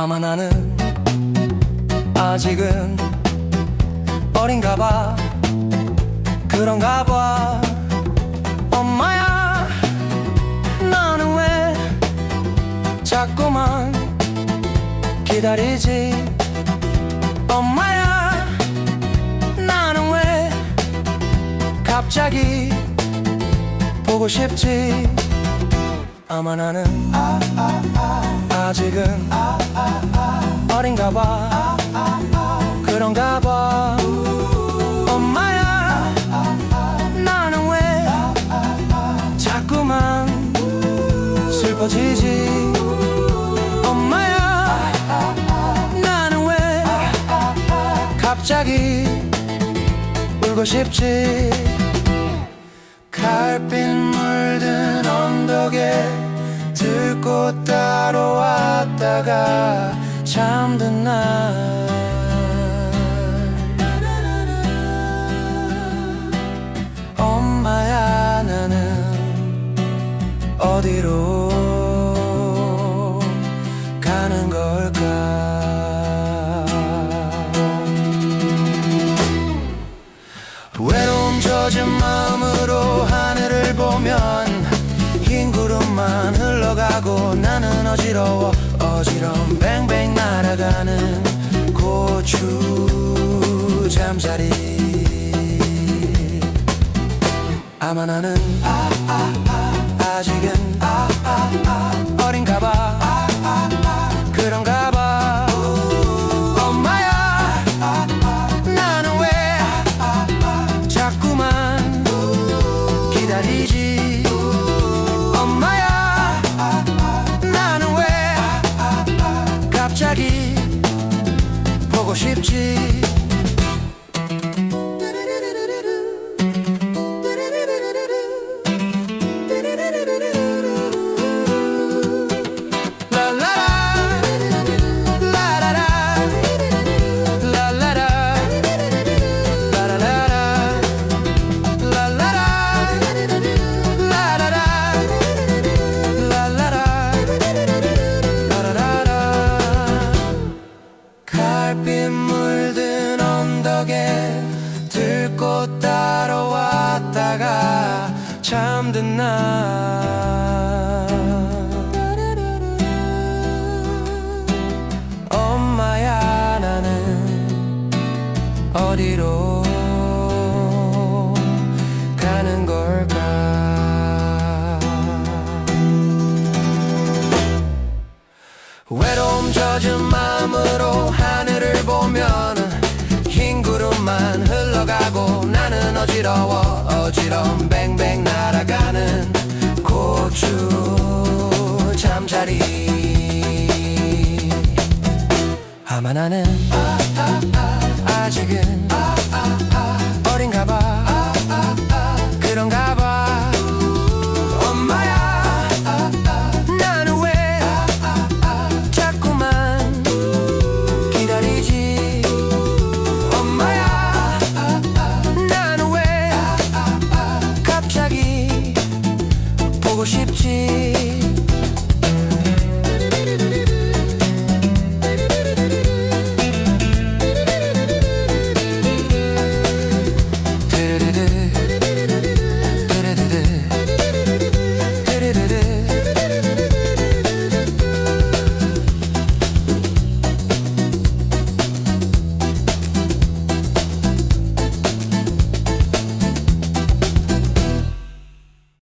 아마 나는 아직은 어린가 봐. 그런가 봐. 엄마야 나는 왜 자꾸만 기다리지? 엄마야 나는 왜 갑자기 보고 싶지? 아마 나는 아 직은 어린가 봐. 그런가 봐. 엄마야 나는 왜 자꾸만 슬퍼지지? 엄마야 나는 왜 갑자기 울고 싶지? 갈빛 물든 언덕에 들꽃 따러 왔다가 잠든 날. 엄마야 나는 어디로 가는 걸까 흘러가고 나는 어지러워. 어지러움 뱅뱅 날아가는 고추 잠자리. 아마 나는 아직 잠든 날 엄마야 나는 어디로 가는 걸까? 외로움 젖은 마음으로 하늘을 보면 흰 구름만 흘러가고 나는 어지러워 어지러움 뱅뱅 고추 잠자리. 아마 나는 아직은 mogło szybciej